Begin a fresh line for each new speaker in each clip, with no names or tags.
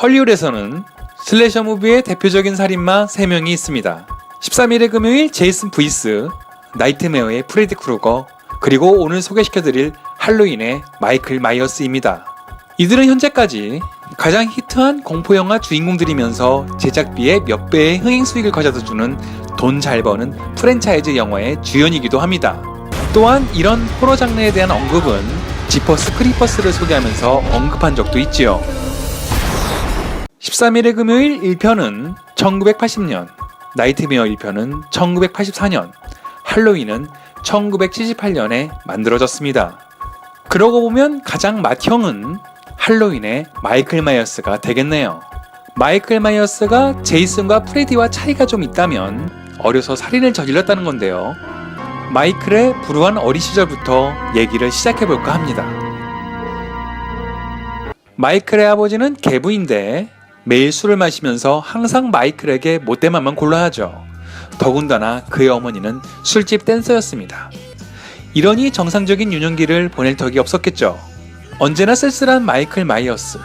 헐리우드에서는 슬래셔 무비의 대표적인 살인마 3명이 있습니다. 13일의 금요일 제이슨 브이스, 나이트메어의 프레디 크루거, 그리고 오늘 소개시켜드릴 할로윈의 마이클 마이어스입니다. 이들은 현재까지 가장 히트한 공포영화 주인공들이면서 제작비의 몇 배의 흥행 수익을 가져다주는 돈 잘 버는 프랜차이즈 영화의 주연이기도 합니다. 또한 이런 호러 장르에 대한 언급은 지퍼스 크리퍼스를 소개하면서 언급한 적도 있지요. 13일의 금요일 1편은 1980년, 나이트메어 1편은 1984년, 할로윈은 1978년에 만들어졌습니다. 그러고 보면 가장 맏형은 할로윈의 마이클 마이어스가 되겠네요. 마이클 마이어스가 제이슨과 프레디와 차이가 좀 있다면 어려서 살인을 저질렀다는 건데요. 마이클의 불우한 어린 시절부터 얘기를 시작해볼까 합니다. 마이클의 아버지는 개부인데 매일 술을 마시면서 항상 마이클에게 못된 말만 골라 하죠. 더군다나 그의 어머니는 술집 댄서였습니다. 이러니 정상적인 유년기를 보낼 덕이 없었겠죠. 언제나 쓸쓸한 마이클 마이어스.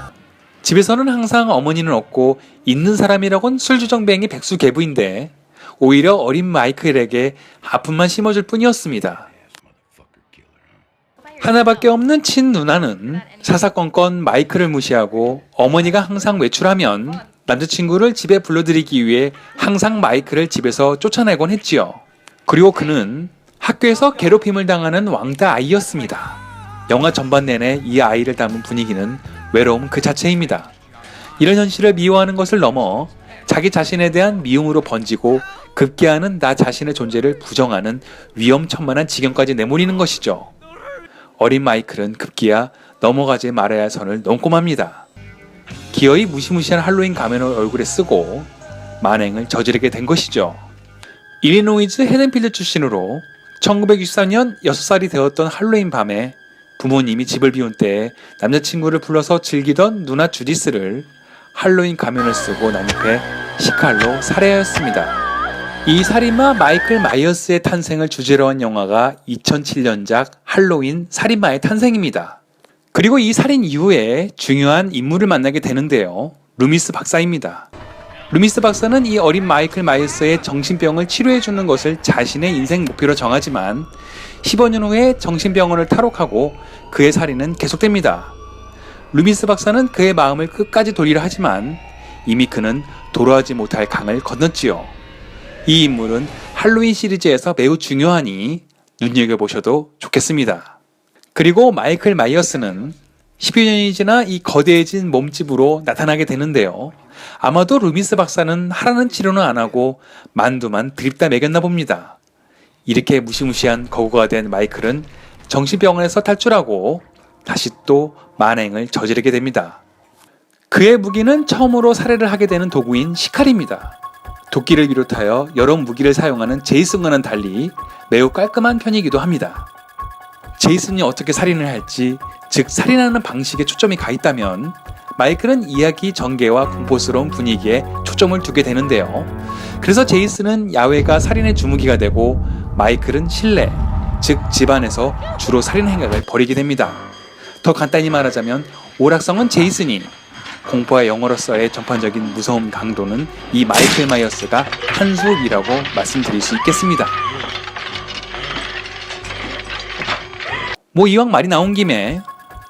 집에서는 항상 어머니는 없고 있는 사람이라곤 술주정뱅이 백수 개부인데 오히려 어린 마이클에게 아픔만 심어줄 뿐이었습니다. 하나밖에 없는 친 누나는 사사건건 마이클을 무시하고 어머니가 항상 외출하면 남자친구를 집에 불러들이기 위해 항상 마이클을 집에서 쫓아내곤 했지요. 그리고 그는 학교에서 괴롭힘을 당하는 왕따 아이였습니다. 영화 전반 내내 이 아이를 담은 분위기는 외로움 그 자체입니다. 이런 현실을 미워하는 것을 넘어 자기 자신에 대한 미움으로 번지고 급기야는 나 자신의 존재를 부정하는 위험천만한 지경까지 내몰리는 것이죠. 어린 마이클은 급기야 넘어가지 말아야 할 선을 넘고 맙니다. 기어이 무시무시한 할로윈 가면을 얼굴에 쓰고 만행을 저지르게 된 것이죠. 일리노이즈 헤덴필드 출신으로 1964년 6살이 되었던 할로윈 밤에 부모님이 집을 비운 때에 남자친구를 불러서 즐기던 누나 주디스를 할로윈 가면을 쓰고 난입해 시칼로 살해하였습니다. 이 살인마 마이클 마이어스의 탄생을 주제로 한 영화가 2007년작 할로윈 살인마의 탄생입니다. 그리고 이 살인 이후에 중요한 인물을 만나게 되는데요. 루미스 박사입니다. 루미스 박사는 이 어린 마이클 마이어스의 정신병을 치료해주는 것을 자신의 인생 목표로 정하지만 15년 후에 정신병원을 탈옥하고 그의 살인은 계속됩니다. 루미스 박사는 그의 마음을 끝까지 돌리려 하지만 이미 그는 도로하지 못할 강을 건넜지요. 이 인물은 할로윈 시리즈에서 매우 중요하니 눈여겨보셔도 좋겠습니다. 그리고 마이클 마이어스는 12년이 지나 이 거대해진 몸집으로 나타나게 되는데요. 아마도 루미스 박사는 하라는 치료는 안 하고 만두만 드립다 먹였나 봅니다. 이렇게 무시무시한 거구가 된 마이클은 정신병원에서 탈출하고 다시 또 만행을 저지르게 됩니다. 그의 무기는 처음으로 살해를 하게 되는 도구인 시칼입니다. 도끼를 비롯하여 여러 무기를 사용하는 제이슨과는 달리 매우 깔끔한 편이기도 합니다. 제이슨이 어떻게 살인을 할지, 즉 살인하는 방식에 초점이 가 있다면 마이클은 이야기 전개와 공포스러운 분위기에 초점을 두게 되는데요. 그래서 제이슨은 야외가 살인의 주무기가 되고 마이클은 실내, 즉 집안에서 주로 살인 행각을 벌이게 됩니다. 더 간단히 말하자면 오락성은 제이슨이 공포와 영어로서의 전반적인 무서움 강도는 이 마이클 마이어스가 한 수업이라고 말씀드릴 수 있겠습니다. 뭐 이왕 말이 나온 김에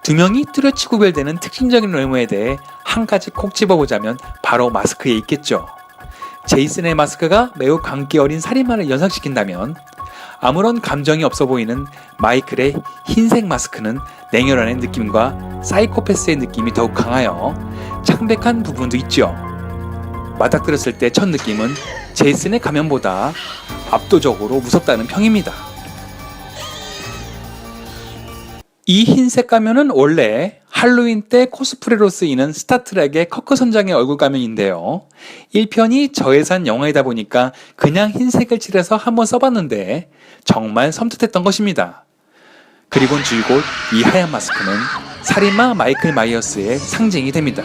두 명이 뚜렷이 구별되는 특징적인 외모에 대해 한 가지 콕 집어보자면 바로 마스크에 있겠죠. 제이슨의 마스크가 매우 광기 어린 살인마를 연상시킨다면 아무런 감정이 없어 보이는 마이클의 흰색 마스크는 냉혈한의 느낌과 사이코패스의 느낌이 더욱 강하여 창백한 부분도 있죠. 맞닥뜨렸을 때 첫 느낌은 제이슨의 가면보다 압도적으로 무섭다는 평입니다. 이 흰색 가면은 원래 할로윈 때 코스프레로 쓰이는 스타트랙의 커크 선장의 얼굴 가면인데요. 1편이 저예산 영화이다 보니까 그냥 흰색을 칠해서 한번 써봤는데 정말 섬뜩했던 것입니다. 그리고 줄곧 이 하얀 마스크는 살인마 마이클 마이어스의 상징이 됩니다.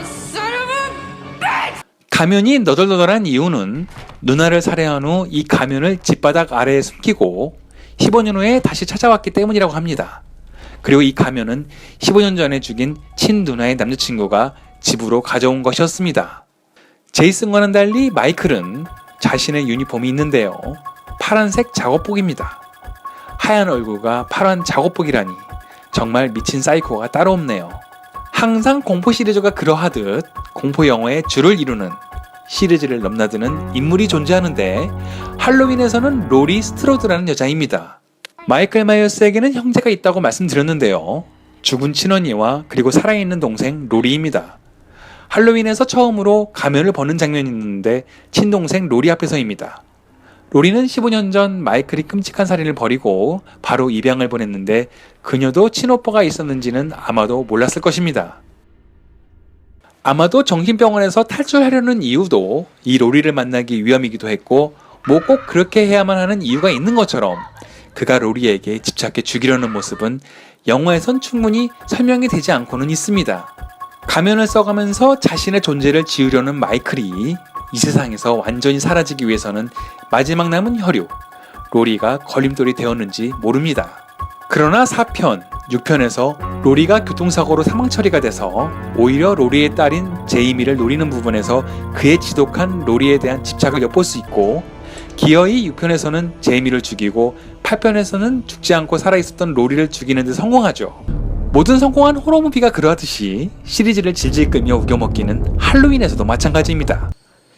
가면이 너덜너덜한 이유는 누나를 살해한 후 이 가면을 집바닥 아래에 숨기고 15년 후에 다시 찾아왔기 때문이라고 합니다. 그리고 이 가면은 15년 전에 죽인 친 누나의 남자친구가 집으로 가져온 것이었습니다. 제이슨과는 달리 마이클은 자신의 유니폼이 있는데요. 파란색 작업복입니다. 하얀 얼굴과 파란 작업복이라니 정말 미친 사이코가 따로 없네요. 항상 공포 시리즈가 그러하듯 공포 영화의 주를 이루는 시리즈를 넘나드는 인물이 존재하는데 할로윈에서는 로리 스트로드라는 여자입니다. 마이클 마이어스에게는 형제가 있다고 말씀드렸는데요. 죽은 친언니와 그리고 살아있는 동생 로리입니다. 할로윈에서 처음으로 가면을 버는 장면이 있는데 친동생 로리 앞에서입니다. 로리는 15년 전 마이클이 끔찍한 살인을 벌이고 바로 입양을 보냈는데 그녀도 친오빠가 있었는지는 아마도 몰랐을 것입니다. 아마도 정신병원에서 탈출하려는 이유도 이 로리를 만나기 위함이기도 했고 뭐 꼭 그렇게 해야만 하는 이유가 있는 것처럼 그가 로리에게 집착해 죽이려는 모습은 영화에선 충분히 설명이 되지 않고는 있습니다. 가면을 써가면서 자신의 존재를 지우려는 마이클이 이 세상에서 완전히 사라지기 위해서는 마지막 남은 혈육, 로리가 걸림돌이 되었는지 모릅니다. 그러나 4편, 6편에서 로리가 교통사고로 사망 처리가 돼서 오히려 로리의 딸인 제이미를 노리는 부분에서 그의 지독한 로리에 대한 집착을 엿볼 수 있고 기어이 6편에서는 제이미를 죽이고 8편에서는 죽지 않고 살아있었던 로리를 죽이는 데 성공하죠. 모든 성공한 호러무비가 그러하듯이 시리즈를 질질 끌며 우겨먹기는 할로윈에서도 마찬가지입니다.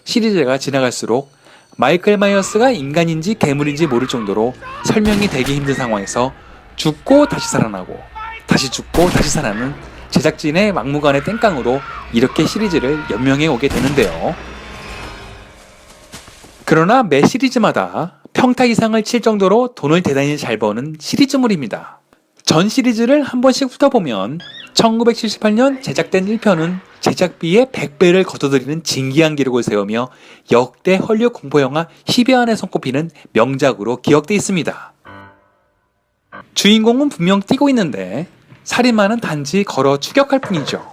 시리즈가 지나갈수록 마이클 마이어스가 인간인지 괴물인지 모를 정도로 설명이 되기 힘든 상황에서 죽고 다시 살아나고 다시 죽고 다시 살아나는 제작진의 막무가내 땡깡으로 이렇게 시리즈를 연명해 오게 되는데요. 그러나 매 시리즈마다 평타 이상을 칠 정도로 돈을 대단히 잘 버는 시리즈물입니다. 전 시리즈를 한 번씩 훑어보면 1978년 제작된 1편은 제작비의 100배를 거둬들이는 진기한 기록을 세우며 역대 헐리우드 공포 영화 10여 안에 손꼽히는 명작으로 기억돼 있습니다. 주인공은 분명 뛰고 있는데 살인마는 단지 걸어 추격할 뿐이죠.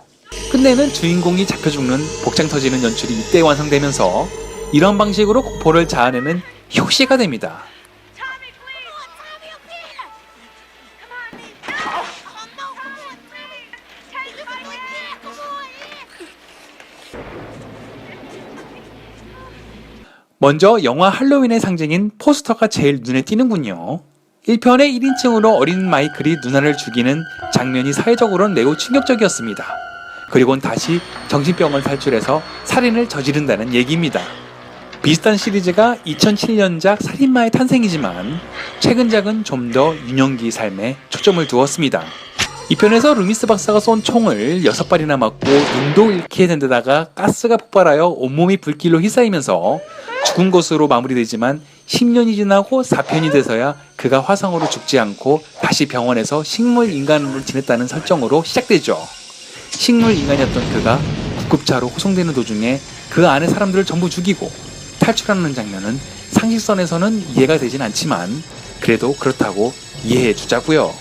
끝내는 주인공이 잡혀 죽는 복장 터지는 연출이 이때 완성되면서 이런 방식으로 공포를 자아내는 효시가 됩니다. 먼저 영화 할로윈의 상징인 포스터가 제일 눈에 띄는군요. 1편의 1인칭으로 어린 마이클이 누나를 죽이는 장면이 사회적으로는 매우 충격적이었습니다. 그리고는 다시 정신병을 탈출해서 살인을 저지른다는 얘기입니다. 비슷한 시리즈가 2007년작 살인마의 탄생이지만 최근작은 좀 더 윤영기 삶에 초점을 두었습니다. 이 편에서 루미스 박사가 쏜 총을 6발이나 맞고 눈도 잃게 된 데다가 가스가 폭발하여 온몸이 불길로 휘싸이면서 죽은 것으로 마무리되지만 10년이 지나고 4편이 돼서야 그가 화상으로 죽지 않고 다시 병원에서 식물 인간으로 지냈다는 설정으로 시작되죠. 식물 인간이었던 그가 구급차로 호송되는 도중에 그 안에 사람들을 전부 죽이고 탈출하는 장면은 상식선에서는 이해가 되진 않지만 그래도 그렇다고 이해해 주자고요.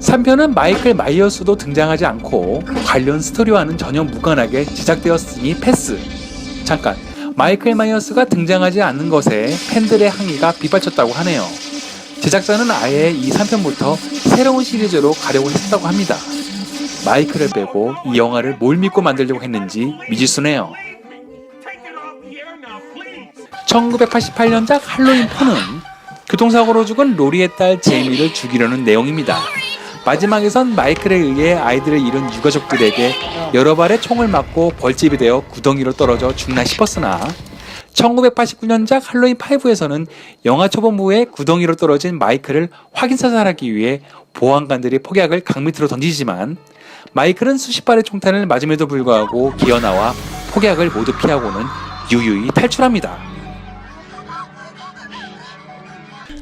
3편은 마이클 마이어스도 등장하지 않고 관련 스토리와는 전혀 무관하게 제작되었으니 패스. 잠깐, 마이클 마이어스가 등장하지 않는 것에 팬들의 항의가 빗발쳤다고 하네요. 제작자는 아예 이 3편부터 새로운 시리즈로 가려고 했다고 합니다. 마이클을 빼고 이 영화를 뭘 믿고 만들려고 했는지 미지수네요. 1988년작 할로윈 4는 교통사고로 죽은 로리의 딸 제이미를 죽이려는 내용입니다. 마지막에선 마이클에 의해 아이들을 잃은 유가족들에게 여러 발의 총을 맞고 벌집이 되어 구덩이로 떨어져 죽나 싶었으나 1989년작 할로윈 5에서는 영화 초반부에 구덩이로 떨어진 마이클을 확인 사살하기 위해 보안관들이 폭약을 강 밑으로 던지지만 마이클은 수십 발의 총탄을 맞음에도 불구하고 기어나와 폭약을 모두 피하고는 유유히 탈출합니다.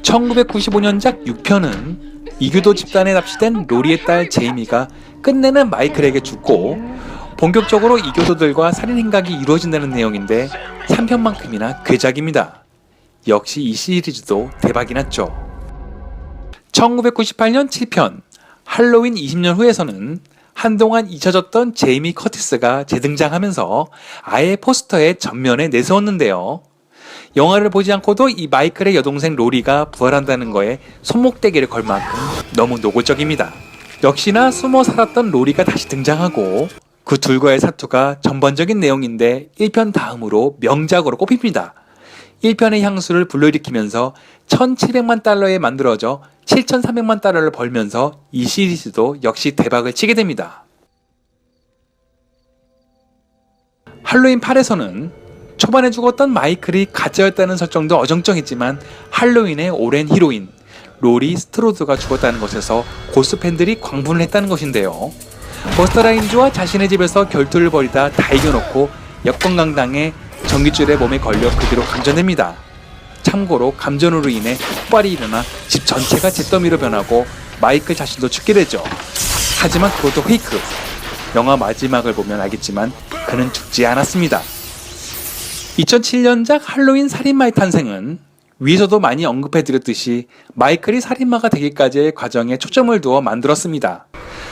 1995년작 6편은 이교도 집단에 납치된 로리의 딸 제이미가 끝내는 마이클에게 죽고 본격적으로 이교도들과 살인 행각이 이루어진다는 내용인데 3편만큼이나 괴작입니다. 역시 이 시리즈도 대박이 났죠. 1998년 7편 할로윈 20년 후에서는 한동안 잊혀졌던 제이미 커티스가 재등장하면서 아예 포스터의 전면에 내세웠는데요. 영화를 보지 않고도 이 마이클의 여동생 로리가 부활한다는 거에 손목대기를 걸 만큼 너무 노골적입니다. 역시나 숨어 살았던 로리가 다시 등장하고 그 둘과의 사투가 전반적인 내용인데 1편 다음으로 명작으로 꼽힙니다. 1편의 향수를 불러일으키면서 1,700만 달러에 만들어져 7,300만 달러를 벌면서 이 시리즈도 역시 대박을 치게 됩니다. 할로윈 8에서는 초반에 죽었던 마이클이 가짜였다는 설정도 어정쩡했지만 할로윈의 오랜 히로인 로리 스트로드가 죽었다는 것에서 고스 팬들이 광분을 했다는 것인데요. 버스터 라인즈와 자신의 집에서 결투를 벌이다 다 이겨놓고 역건강당해 전기줄에 몸에 걸려 그대로 감전됩니다. 참고로 감전으로 인해 폭발이 일어나 집 전체가 잿더미로 변하고 마이클 자신도 죽게 되죠. 하지만 그것도 페이크. 영화 마지막을 보면 알겠지만 그는 죽지 않았습니다. 2007년작 할로윈 살인마의 탄생은 위에서도 많이 언급해드렸듯이 마이클이 살인마가 되기까지의 과정에 초점을 두어 만들었습니다.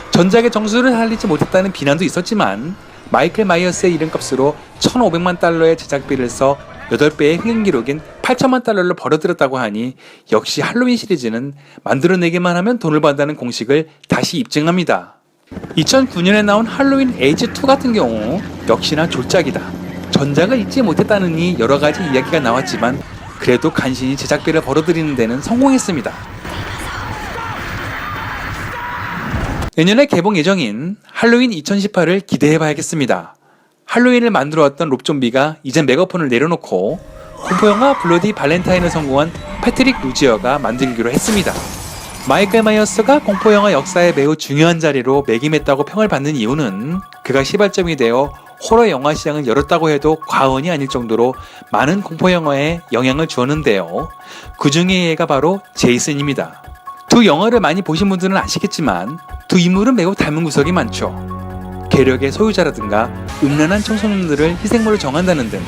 전작의 정수를 살리지 못했다는 비난도 있었지만 마이클 마이어스의 이름값으로 1,500만 달러의 제작비를 써 8배의 흥행 기록인 8천만 달러를 벌어들였다고 하니 역시 할로윈 시리즈는 만들어내기만 하면 돈을 번다는 공식을 다시 입증합니다. 2009년에 나온 할로윈 에이즈 2 같은 경우 역시나 졸작이다. 전작을 잊지 못했다느니 여러 가지 이야기가 나왔지만 그래도 간신히 제작비를 벌어들이는 데는 성공했습니다. 내년에 개봉 예정인 할로윈 2018을 기대해봐야겠습니다. 할로윈을 만들어왔던 롭 좀비가 이젠 메가폰을 내려놓고 공포영화 블러디 발렌타인을 성공한 패트릭 루지어가 만들기로 했습니다. 마이클 마이어스가 공포영화 역사에 매우 중요한 자리로 매김했다고 평을 받는 이유는 그가 시발점이 되어 호러 영화 시장을 열었다고 해도 과언이 아닐 정도로 많은 공포 영화에 영향을 주었는데요. 그 중에 얘가 바로 제이슨입니다. 두 영화를 많이 보신 분들은 아시겠지만 두 인물은 매우 닮은 구석이 많죠. 괴력의 소유자라든가 음란한 청소년들을 희생물로 정한다는 등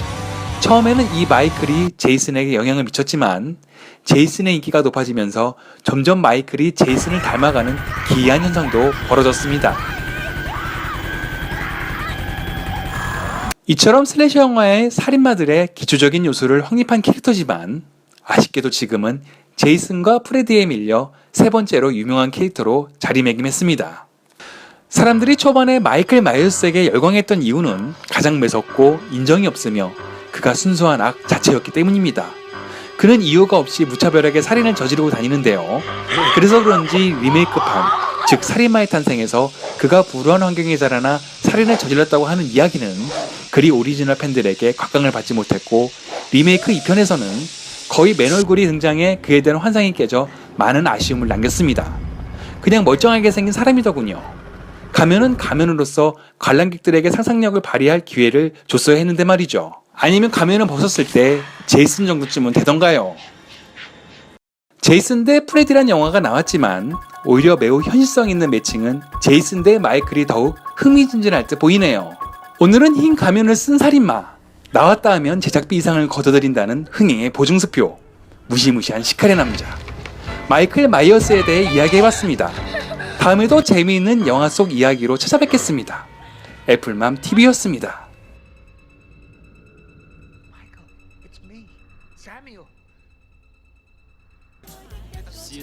처음에는 이 마이클이 제이슨에게 영향을 미쳤지만 제이슨의 인기가 높아지면서 점점 마이클이 제이슨을 닮아가는 기이한 현상도 벌어졌습니다. 이처럼 슬래셔 영화의 살인마들의 기초적인 요소를 확립한 캐릭터지만 아쉽게도 지금은 제이슨과 프레디에 밀려 세 번째로 유명한 캐릭터로 자리매김했습니다. 사람들이 초반에 마이클 마이어스에게 열광했던 이유는 가장 매섭고 인정이 없으며 그가 순수한 악 자체였기 때문입니다. 그는 이유가 없이 무차별하게 살인을 저지르고 다니는데요. 그래서 그런지 리메이크판, 즉 살인마의 탄생에서 그가 불우한 환경에 자라나 살인을 저질렀다고 하는 이야기는 그리 오리지널 팬들에게 각광을 받지 못했고 리메이크 2편에서는 거의 맨 얼굴이 등장해 그에 대한 환상이 깨져 많은 아쉬움을 남겼습니다. 그냥 멀쩡하게 생긴 사람이더군요. 가면은 가면으로서 관람객들에게 상상력을 발휘할 기회를 줬어야 했는데 말이죠. 아니면 가면을 벗었을 때 제이슨 정도쯤은 되던가요. 제이슨 대 프레디란 영화가 나왔지만 오히려 매우 현실성 있는 매칭은 제이슨 대 마이클이 더욱 흥미진진할 듯 보이네요. 오늘은 흰 가면을 쓴 살인마 나왔다 하면 제작비 이상을 걷어들인다는 흥행의 보증수표 무시무시한 시칼의 남자 마이클 마이어스에 대해 이야기해봤습니다. 다음에도 재미있는 영화 속 이야기로 찾아뵙겠습니다. 애플맘 TV였습니다.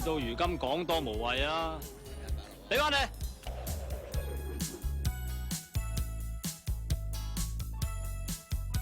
事到如今講多無謂啊！俾翻你。